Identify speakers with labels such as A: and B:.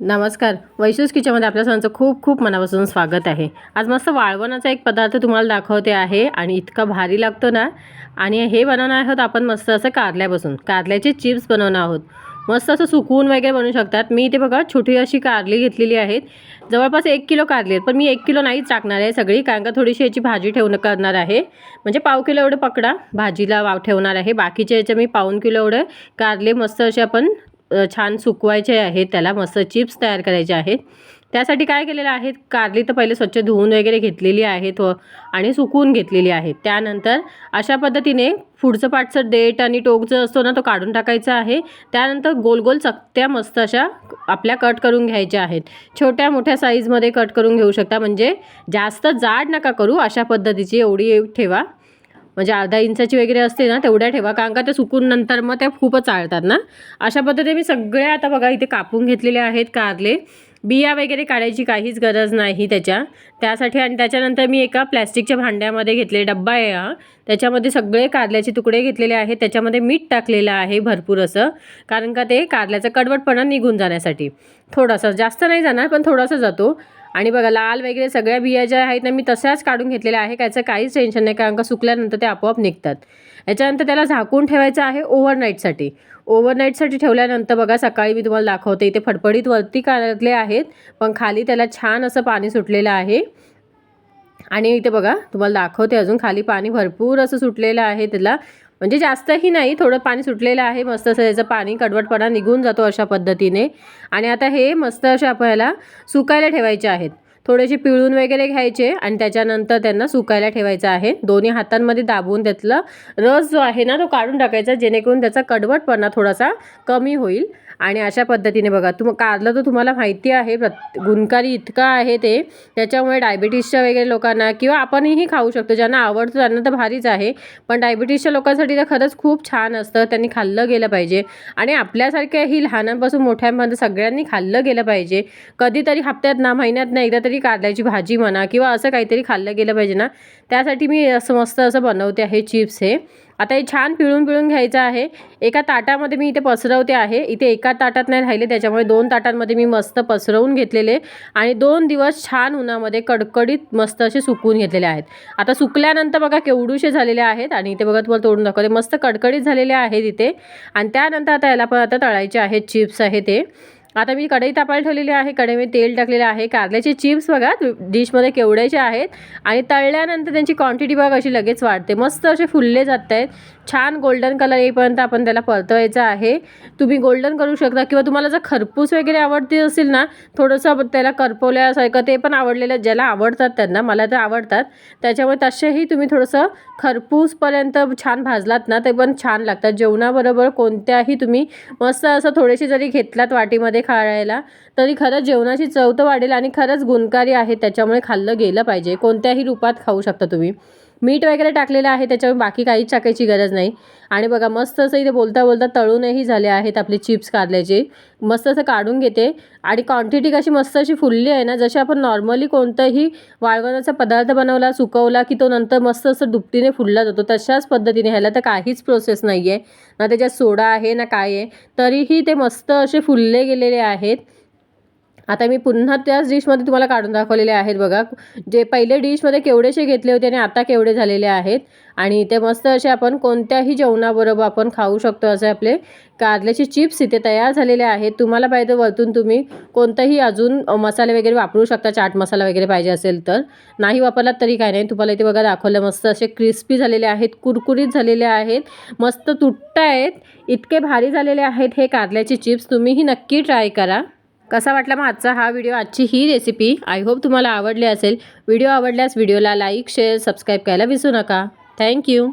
A: नमस्कार. वैशूस किचनमध्ये आपल्या सर्वांचं खूप खूप मनापासून स्वागत आहे. आज मस्त वाळवणाचा एक पदार्थ तुम्हाला दाखवते आहे आणि इतका भारी लागतो ना? आणि हे बनवणार आहोत आपण मस्त असं कारल्यापासून. कारल्याचे चिप्स बनवणार आहोत. मस्त असं सुकवून वगैरे बनवू शकतात. मी इथे बघा छोटी अशी कारली घेतलेली आहेत. जवळपास एक किलो कारली आहेत. पण मी एक किलो नाहीच टाकणार आहे सगळी कारण का थोडीशी याची भाजी ठेवणं करणार आहे. म्हणजे पाव किलो एवढं पकडा. भाजीला वाव ठेवणार आहे. बाकीच्या याच्या मी पाऊन किलो एवढं कारले मस्त असे आपण छान सुकवायचे आहेत त्याला मस्त चिप्स तयार करायचे आहेत. त्यासाठी काय केलेलं आहे कारली तर पहिले स्वच्छ धुवून वगैरे घेतलेली आहेत व आणि सुकवून घेतलेली आहेत. त्यानंतर अशा पद्धतीने पुढचं पाठचं देठ आणि टोक जो असतो ना तो काढून टाकायचा आहे. त्यानंतर गोल गोल चकत्या मस्त अशा आपल्या कट करून घ्यायच्या आहेत. छोट्या मोठ्या साईजमध्ये कट करून घेऊ शकता. म्हणजे जास्त जाड नका करू अशा पद्धतीची एवढी ठेवा. म्हणजे अर्धा इंचाची वगैरे असते ना तेवढ्या ठेवा. कारण का ते सुकून नंतर मग त्या खूपच आळतात ना. अशा पद्धतीने मी सगळ्या आता बघा इथे कापून घेतलेले आहेत कारले. बिया वगैरे काढायची काहीच गरज नाही त्याच्या. त्यासाठी आणि त्याच्यानंतर मी एका प्लॅस्टिकच्या भांड्यामध्ये घेतले डब्बा आहे हा. त्याच्यामध्ये सगळे कारल्याचे तुकडे घेतलेले आहेत. त्याच्यामध्ये मीठ टाकलेलं आहे भरपूर असं. कारण का ते कारल्याचा कडवटपणा निघून जाण्यासाठी. थोडासा जास्त नाही जाणार पण थोडासा जातो. आणि बघा लाल वगैरे सगळ्या बिया ज्या आहेत ना मी तशाच काढून घेतलेल्या आहे त्याचं काहीच टेन्शन नाही कारण का सुकल्यानंतर ते आपोआप निघतात. याच्यानंतर त्याला झाकून ठेवायचं आहे ओव्हरनाईटसाठी ओव्हरनाईटसाठी ठेवल्यानंतर बघा सकाळी मी तुम्हाला दाखवते इथे फडफडीत वरती काढले आहेत पण खाली त्याला छान असं पाणी सुटलेलं आहे. आणि इथे बघा तुम्हाला दाखवते अजून खाली पाणी भरपूर असं सुटलेलं आहे त्याला. म्हणजे जास्तही नाही थोडं पाणी सुटलेलं आहे मस्त असं त्याचं पाणी कडवटपणा निघून जातो अशा पद्धतीने. आणि आता हे मस्त असे आपल्याला सुकायला ठेवायचे आहेत. थोडेसे पिळून वगैरे घ्यायचे आणि त्याच्यानंतर त्यांना सुकायला ठेवायचं आहे. दोन्ही हातांमध्ये दाबून त्यातला रस जो आहे ना तो काढून टाकायचा जेणेकरून त्याचा कडवटपणा थोडासा कमी होईल. आणि अशा पद्धतीने बघा तुम कारलं तर तुम्हाला माहिती आहे प्रत गुणकारी इतका आहे ते त्याच्यामुळे डायबिटीसच्या वगैरे लोकांना किंवा आपणही खाऊ शकतो ज्यांना आवडतं त्यांना तर भारीच आहे पण डायबिटीसच्या लोकांसाठी तर खरंच खूप छान असतं त्यांनी खाल्लं गेलं पाहिजे. आणि आपल्यासारख्याही लहानांपासून मोठ्यांपर्यंत सगळ्यांनी खाल्लं गेलं पाहिजे. कधीतरी हप्त्यात ना महिन्यात ना एकदा तरी कारल्याची भाजी म्हणा किंवा असं काहीतरी खाल्लं गेलं पाहिजे ना त्यासाठी मी असं मस्त असं बनवते आहे चिप्स हे. आता हे छान पिळून पिळून घ्यायचं आहे. एका ताटामध्ये मी इथे पसरवते आहे. इथे एका ताटात नाही राहिले त्याच्यामुळे दोन ताटांमध्ये मी मस्त पसरवून घेतलेले आणि दोन दिवस छान उन्हामध्ये कडकडीत मस्त असे सुकवून घेतलेले आहेत. आता सुकल्यानंतर बघा केवडूशे झालेले आहेत आणि इथे बघा तुम्हाला तोडून दाखवते. मस्त कडकडीत झालेले आहेत इथे. आणि त्यानंतर आता याला पण आता तळायचे आहेत चिप्स आहे ते. आता मी कढई तापायला ठेवलेली आहे. कढईमध्ये तेल टाकलेले आहे. कारल्याचे चिप्स बघा डिशमध्ये केवढ्याचे आहेत. आणि तळल्यानंतर त्यांची क्वांटिटी बघा अशी लगेच वाढते. मस्त असे फुलले जात आहेत छान गोल्डन कलर येईपर्यंत आपण त्याला परतवायचं आहे. तुम्ही गोल्डन करू शकता किंवा तुम्हाला जर खरपूस वगैरे आवडते असेल ना थोडंसं त्याला करपवल्यासारखं ते पण आवडलेलं ज्याला आवडतात त्यांना मला तर आवडतात. त्याच्यामुळे तसेही तुम्ही थोडंसं खरपूसपर्यंत छान भाजलात ना ते पण छान लागतात. जेवणाबरोबर कोणत्याही तुम्ही मस्त असं थोडेसे जरी घेतलात वाटीमध्ये खायला तरी खरंच जेवणाची चव तर वाढेल आणि खरंच गुणकारी आहे त्याच्यामुळे खाल्लं गेलं पाहिजे. कोणत्याही रूपात खाऊ शकता तुम्ही. मीठ वगैरे टाकलेलं आहे त्याच्यामुळे बाकी काहीच टाकायची गरज नाही. आणि बघा मस्त असं इथे बोलता बोलता तळूनही झाले आहेत आपले चिप्स कारल्याचे. मस्त असं काढून घेते. आणि क्वांटिटी कशी मस्त अशी फुलली आहे ना जशी आपण नॉर्मली कोणताही वाळवणाचा पदार्थ बनवला सुकवला की तो नंतर मस्त असं दुपटीने फुलला जातो तशाच पद्धतीने. ह्याला तर काहीच प्रोसेस नाही आहे ना त्याच्यात सोडा आहे ना काय आहे. तरीही ते मस्त असे फुलले गेलेले आहेत. आता मी पुन्हा त्याच डिशमध्ये तुम्हाला काढून दाखवलेले आहेत बघा. जे पहिले डिशमध्ये केवढेसे घेतले होते आणि आता केवढे झालेले आहेत. आणि ते मस्त असे आपण कोणत्याही जेवणाबरोबर आपण खाऊ शकतो असे आपले कारल्याचे चिप्स इथे तयार झालेले आहेत. तुम्हाला पाहिजे वरतून तुम्ही कोणताही अजून मसाले वगैरे वापरू शकता. चाट मसाला वगैरे पाहिजे असेल तर. नाही वापरलात तरी काय नाही. तुम्हाला इथे बघा दाखवलं मस्त असे क्रिस्पी झालेले आहेत कुरकुरीत झालेले आहेत. मस्त तुट्ट आहेत. इतके भारी झालेले आहेत हे कारल्याचे चिप्स. तुम्हीही नक्की ट्राय करा. कसा वाटला मग आजचा हा व्हिडिओ आजची ही रेसिपी आय होप तुम्हाला आवडली असेल. व्हिडिओ आवडल्यास व्हिडिओला लाईक शेअर सबस्क्राईब करायला विसरू नका. थँक्यू